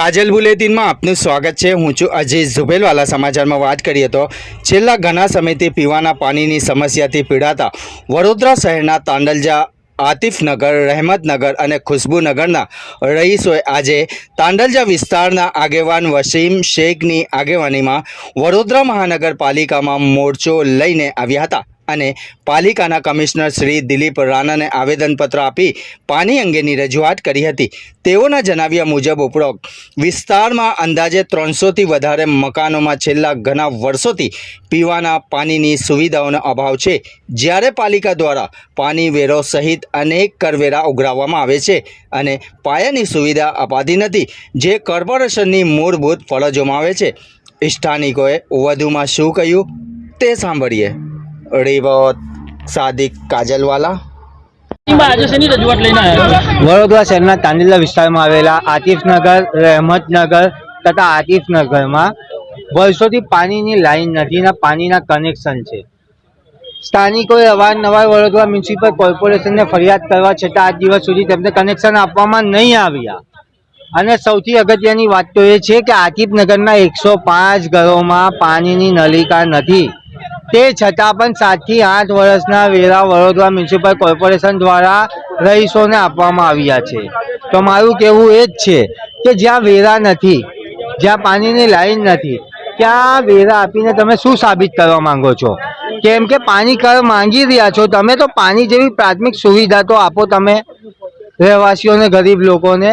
કાજલ બુલેટિનમાં આપનું સ્વાગત છે. હું છું અજય ઝુબેલવાલા. સમાચારમાં વાત કરીએ તો છેલ્લા ઘણા સમયથી પીવાના પાણીની સમસ્યાથી પીડાતા વડોદરા શહેરના તાંડલજા, આતિફનગર, રહેમતનગર અને ખુશ્બુનગરના રહીશોએ આજે તાંડલજા વિસ્તારના આગેવાન વસીમ શેખની આગેવાનીમાં વડોદરા મહાનગરપાલિકામાં મોરચો લઈને આવ્યા હતા. અને પાલિકાના કમિશનર શ્રી દિલીપ રાણાને આવેદનપત્ર આપી પાણી અંગેની રજૂઆત કરી હતી. તેઓના જણાવ્યા મુજબ ઉપરોક્ત વિસ્તારમાં અંદાજે ત્રણસોથી વધારે મકાનોમાં છેલ્લા ઘણા વર્ષોથી પીવાના પાણીની સુવિધાઓનો અભાવ છે. જ્યારે પાલિકા દ્વારા પાણી વેરો સહિત અનેક કરવેરા ઉઘરાવવામાં આવે છે અને પાયાની સુવિધા અપાતી નથી, જે કોર્પોરેશનની મૂળભૂત ફરજોમાં આવે છે. સ્થાનિકોએ વધુમાં શું કહ્યું તે સાંભળીએ. રિવોત સાદિક કાજલવાલા? વડોદરા શહેરના તાંડીલા વિસ્તારમાં આવેલા આતિફનગર, રહેમતનગર તથા આતિફનગરમાં વર્ષોથી પાણીની લાઈન નથી ને પાણીના કનેક્શન છે. સ્થાનિકોએ અવારનવાર વડોદરા મ્યુનિસિપલ કોર્પોરેશનને ફરિયાદ કરવા છતાં આજ દિવસ સુધી તેમને કનેક્શન આપવામાં નહીં આવ્યા. અને સૌથી અગત્યની વાત તો એ છે કે આતિફનગરના એકસો પાંચ ઘરોમાં પાણીની નલિકા નથી. તે છતાં પણ સાતથી આઠ વર્ષના વેરા વડોદરા મ્યુનિસિપલ કોર્પોરેશન દ્વારા રહીશોને આપવામાં આવ્યા છે. તો મારું કહેવું એ જ છે કે જ્યાં વેરા નથી, જ્યાં પાણીની લાઈન નથી, ત્યાં વેરા આપીને તમે શું સાબિત કરવા માંગો છો? કેમ કે પાણી કર માંગી રહ્યા છો, તમે તો પાણી જેવી પ્રાથમિક સુવિધા તો આપો તમે. રહેવાસીઓને, ગરીબ લોકોને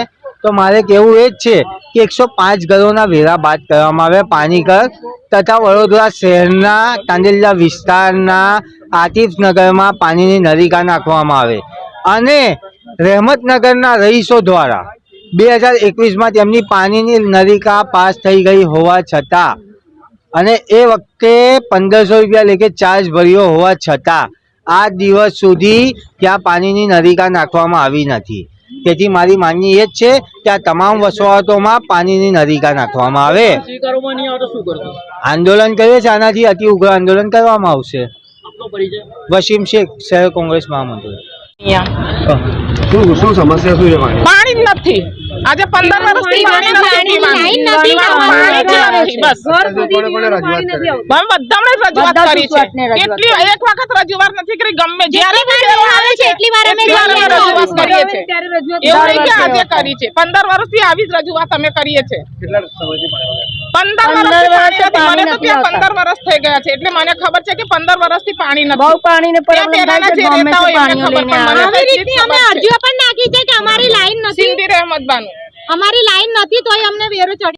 તો મારે કહેવું એ જ છે કે એકસો પાંચ ઘરોના વેરા બાદ કરવામાં આવે પાણી તથા વડોદરા શહેરના તાંડેલા વિસ્તારના આતિફનગરમાં પાણીની નલિકા નાખવામાં આવે. અને રહેમતનગરના રહીશો દ્વારા બે હજાર એકવીસમાં તેમની પાણીની નલિકા પાસ થઈ ગઈ હોવા છતાં અને એ વખતે પંદરસો રૂપિયા લેખે ચાર્જ ભર્યો હોવા છતાં આ દિવસ સુધી ત્યાં પાણીની નલિકા નાખવામાં આવી નથી. તેથી મારી માંગણી એ જ છે કે આ તમામ વસવાટોમાં પાણીની નલિકા નાખવામાં આવે. આંદોલન કરીએ છીએ આનાથી અતિ ઉગ્ર આંદોલન કરવામાં આવશે. વસીમ શેખ શહેર કોંગ્રેસ મહામંત્રી. શું શું સમસ્યા શું છે પાણી જ નથી. આજે પંદર વર્ષથી પાણી નથી બસ. રજૂઆત કરી. છે. કેટલી એક વખત રજૂઆત નથી કરી ગમે જ્યારે આવે છે એટલી વાર અમે રજૂઆત કરીએ છીએ. એવું નહીં કે આજે કરી છે. પંદર વર્ષથી આવી જ રજૂઆત અમે કરીએ છીએ. પંદર વર્ષથી નથી. મને તો ત્યાં પંદર વર્ષ થઈ ગયા છે. એટલે મને ખબર છે કે પંદર વર્ષથી પાણી નથી. બહુ પણ આવી. અમે અરજીઓ પણ નાખી છે કે અમારી લાઈન નથી સિંધી રહેમત બાનુ અમારી લાઈન નથી તોય અમને વેરો ચડી